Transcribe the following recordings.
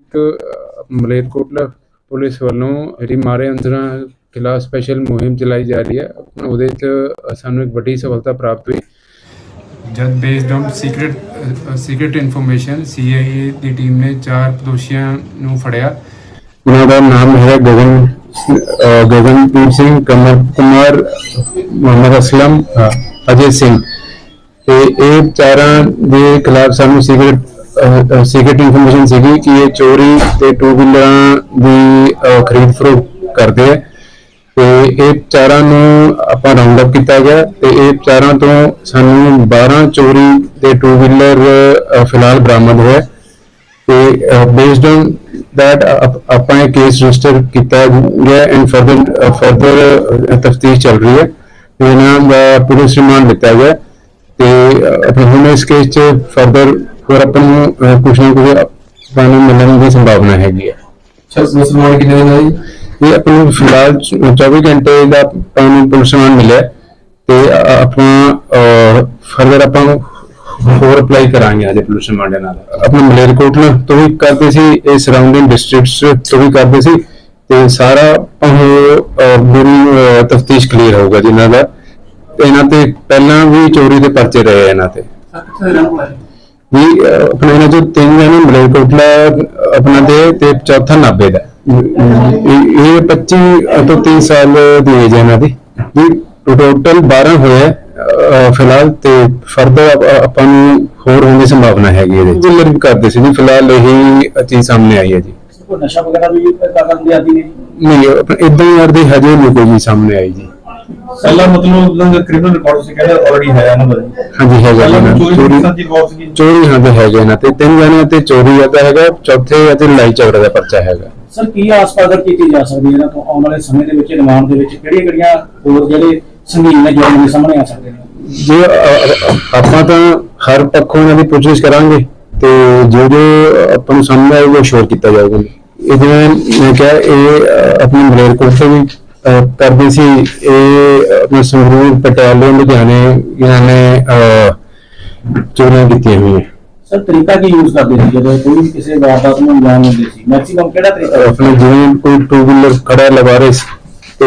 ਇੱਕ ਮਲੇਰਕੋਟਲਾ ਪੁਲਿਸ ਵੱਲੋਂ ਜਿਹੜੀ ਮਾਰੇ ਅੰਸਰਾਂ ਖਿਲਾਫ ਸਪੈਸ਼ਲ ਮੁਹਿੰਮ ਚਲਾਈ ਜਾ ਰਹੀ ਹੈ ਉਹਦੇ 'ਚ ਸਾਨੂੰ ਇੱਕ ਵੱਡੀ ਸਫਲਤਾ ਪ੍ਰਾਪਤ ਹੋਈ। ਜਦ based on secret secret information CIA ਦੀ ਟੀਮ ਨੇ ਚਾਰ ਦੋਸ਼ੀਆਂ ਨੂੰ ਫੜਿਆ। ਉਹਨਾਂ ਦਾ ਨਾਮ ਹੈ ਗਗਨ ਗਗਨਪ੍ਰੀਤ ਸਿੰਘ ਕਮਰ ਕੁਮਾਰ ਮੁਹੰਮਦ ਅਸਲਮ ਅਜੇ ਸਿੰਘ। ਤੇ ਇਹ ਚਾਰਾਂ ਦੇ ਖਿਲਾਫ ਸਾਨੂੰ ਸੀਕ੍ਰੀਟ ਸੀਕ੍ਰੀਟ ਇਨਫੋਰਮੇਸ਼ਨ ਸੀਗੀ ਕਿ ਇਹ ਚੋਰੀ ਤੇ ਟੂ ਵੀਲਰਾਂ ਦੀ ਖਰੀਦ ਫਰੋਖਤ ਕਰਦੇ ਆ। ਤੇ ਇਹ ਚਾਰਾਂ ਨੂੰ ਆਪਾਂ ਰਾਉਂਡ ਅਪ ਕੀਤਾ ਗਿਆ ਤੇ ਇਹ ਚਾਰਾਂ ਤੋਂ ਸਾਨੂੰ 12 ਚੋਰੀ ਦੇ ਟੂ ਵੀਲਰ ਫਿਲਹਾਲ ਬਰਾਮਦ ਹੋਇਆ। ਤੇ ਬੇਸਡ ਔਨ that ਆਪਾਂ ਇਹ ਕੇਸ ਰਜਿਸਟਰ ਕੀਤਾ ਗਿਆ ਐਂਡ ਫਰਦਰ ਫਰਦਰ ਤਫਤੀਸ਼ ਚੱਲ ਰਹੀ ਹੈ। ਤੇ ਇਹਨਾਂ ਦਾ ਪੁਲਿਸ ਰਿਮਾਂਡ ਲਿੱਤਾ ਗਿਆ ਤੇ ਆਪਣੇ ਹੁਣ ਇਸ ਕੇਸ 'ਚ ਫਰਦਰ ਹੋਰ ਆਪਾਂ ਨੂੰ ਅਹ, ਕੁਛ ਨਾ ਕੁਛ ਆਪਾਂ ਨੂੰ ਮਿਲਣ ਦੀ ਸੰਭਾਵਨਾ ਹੈਗੀ ਹੈ ਸਰ ਮੁਸਲਮਾਨ ਕਿੰਨੇ ਦਿਨ ਦਾ? ਜੀ ਇਹ ਆਪਾਂ ਨੂੰ ਫਿਲਹਾਲ ਚ- 24 ਘੰਟੇ ਦਾ ਆਪਾਂ ਨੂੰ ਪੁਲਿਸ ਰਿਮਾਂਡ ਮਿਲਿਆ ਤੇ ਅ- ਆਪਾਂ ਫਰਦਰ ਆਪਾਂ ਨੂੰ ਹੋਰ ਅਪਲਾਈ ਕਰਾਂਗੇ ਅਜੇ ਪੁਲਿਸ ਰਿਮਾਂਡ ਨਾਲ। ਆਪਣਾ ਮਲੇਰਕੋਟਲਾ ਤੋਂ ਵੀ ਕਰਦੇ ਸੀ ਇਹ ਸਰਾਊਂਡਿੰਗ ਡਿਸਟ੍ਰਿਕਟਸ ਤੋਂ ਵੀ ਕਰਦੇ ਸੀ ਤੇ ਸਾਰਾ ਉਹ ਪੂਰੀ ਤਫਤੀਸ਼ ਕਲੀਅਰ ਹੋਊਗਾ ਜੀ ਇਹਨਾਂ ਦਾ। ਇਹਨਾਂ ਤੇ ਪਹਿਲਾਂ ਵੀ ਚੋਰੀ ਦੇ ਪਰਚੇ ਰਹੇ ਆ ਇਹਨਾਂ ਤੇ। ਵੀ ਆਪਣਾ ਇਹਨਾਂ ਚੋਂ ਤਿੰਨ ਜਣੇ ਮਲੇਰਕੋਟਲਾ ਅਹ, ਆਪਣਾ ਦੇ ਤੇ ਚੌਥਾ ਨਾਬੇ ਦਾ। ਇਹ ਇਹ 25 ਤੋਂ 30 ਸਾਲ ਦੀ ਏਜ ਹੈ ਇਹਨਾਂ ਦੀ। ਵੀ ਟੋਟਲ 12 ਹੋਏ ਆ, ਅਹ, ਫਿਲਹਾਲ ਤੇ ਫਰਦਰ ਆਪਾਂ ਨੂੰ ਹੋਰ ਹੋਣ ਦੀ ਸੰਭਾਵਨਾ ਹੈਗੀ ਇਹਦੇ ਜਿਲਰ ਵੀ ਕਰਦੇ ਸੀ ਜੀ ਫਿਲਹਾਲ ਇਹੀ ਚੀਜ਼ ਸਾਹਮਣੇ ਆਈ ਹੈ ਜੀ। ਕੋਈ ਨਸ਼ਾ ਵਗੈਰਾ ਵੀ ਕਰਨ ਦੀ ਆਦੀ ਨੇ ਨਹੀਂ ਇਦਾਂ ਹੀ ਕਰਦੇ ਹਜੇ ਨਹੀਂ ਕੋਈ ਸਾਹਮਣੇ ਆਈ ਜੀ। ਪਹਿਲਾਂ ਮਤਲਬ ਉਹਨਾਂ ਦਾ ਕ੍ਰਿਮੀਨਲ ਰਿਕਾਰਡ ਸੀ ਕਹਿੰਦੇ ਆਲਰੇਡੀ ਹੈ ਇਹਨਾਂ ਦਾ ਹਾਂਜੀ ਹੈਗਾ ਪਹਿਲਾਂ ਜੀ ਚੋਰੀ ਚੋਰੀ ਦੀ ਰਿਕਾਰਡ ਸੀ ਚੋਰੀ ਹਾਂ ਤੇ ਹੈਗੇ ਇਹਨਾਂ ਤੇ। ਤਿੰਨ ਜਣਿਆਂ ਤੇ ਚੋਰੀ ਦਾ ਹੈਗਾ ਚੌਥੇ ਅਤੇ ਲੜਾਈ ਝਗੜੇ ਦਾ ਪਰਚਾ ਹੈਗਾ। ਸਰ ਕੀ ਆਸਪਾਦਰ ਕੀਤੀ ਜਾ ਸਕਦੀ ਹੈ ਇਹਨਾਂ ਤੋਂ ਆਉਣ ਵਾਲੇ ਸਮੇਂ ਦੇ ਵਿੱਚ ਰਿਮਾਂਡ ਦੇ ਵਿੱਚ? ਕਿਹੜੀਆਂ ਕਿਹੜੀਆਂ ਹੋਰ ਜਿਹੜੇ ਸੰਗੀਨ ਨੇ ਜੁੜਨ ਦੇ ਸਾਹਮਣੇ ਆ ਸਕਦੇ ਨੇ? ਜੇ ਅ- ਅ- ਆਪਾਂ ਤਾਂ ਹਰ ਪੱਖੋਂ ਇਹਨਾਂ ਦੀ ਪੁੱਛਗਿੱਛ ਕਰਾਂਗੇ ਤੇ ਜੋ ਜੋ ਆਪਾਂ ਨੂੰ ਸਾਹਮਣੇ ਆਏਗਾ ਸ਼ੋਰ ਕੀਤਾ ਜਾਊਗਾ। ਇਹ ਜਿਵੇਂ ਮੈਂ ਕਿਹਾ ਇਹ ਅ, ਆਪਣੀ ਮਲੇਰਕੋਟ ਤੋਂ ਵੀ ਕਰਦੇ ਸੀ। ਇਹ ਆਪਣੇ ਸੰਗਰੂਰ ਪਟਿਆਲੇ ਲੁਧਿਆਣੇ ਇਹਨਾਂ ਨੇ ਚੋਰੀਆਂ ਕੀਤੀਆਂ ਹੋਈਆਂ। ਸਰ ਤਰੀਕਾ ਕੀ ਯੂਜ਼ ਕਰਦੇ ਸੀ? ਜਦੋਂ ਕੋਈ ਕਿਸੇ ਵਾਰਦਾਤ ਨੂੰ ਅੰਜਾਮ ਦਿੰਦੇ ਸੀ ਮੈਕਸਿਮਮ ਕਿਹੜਾ ਤਰੀਕਾ? ਆਪਣੇ ਜਿਵੇਂ ਕੋਈ ਟੂ ਵੀਲਰ ਖੜਾ ਲਗਾ ਰਹੇ ਸੀ ਤੇ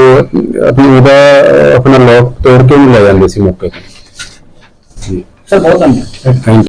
ਆਪਣੀ ਉਹਦਾ ਆਪਣਾ ਲੋਕ ਤੋੜ ਕੇ ਵੀ ਲੈ ਜਾਂਦੇ ਸੀ ਮੌਕੇ ਤੇ। ਸਰ ਬਹੁਤ ਧੰਨਵਾਦ। ਥੈਂਕ